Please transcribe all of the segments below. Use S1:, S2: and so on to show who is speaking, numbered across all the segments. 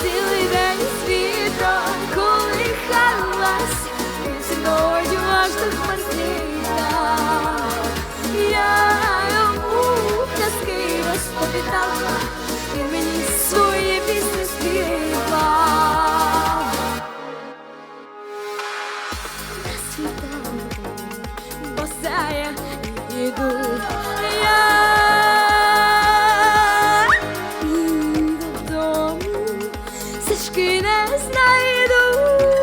S1: Цілий день світом колихалась ти мені свої пісні співав. На світанку босая іду я додому, сішки не знайду.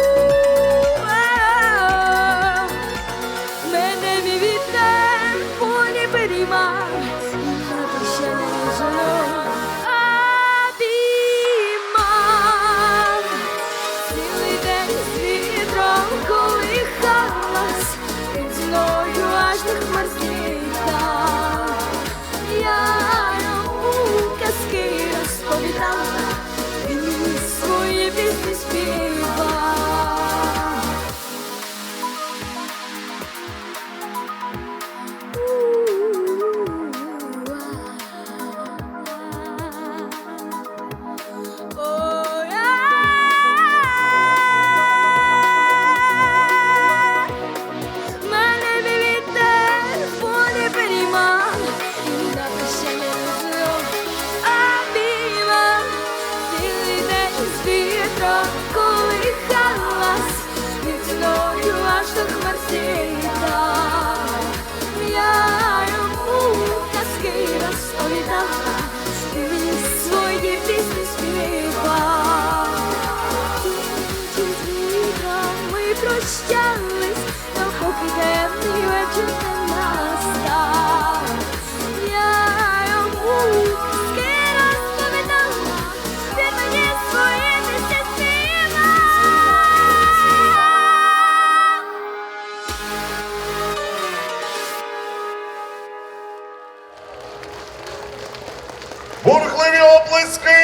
S2: Бурхливі оплески!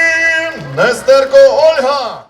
S2: Нестерко Ольга!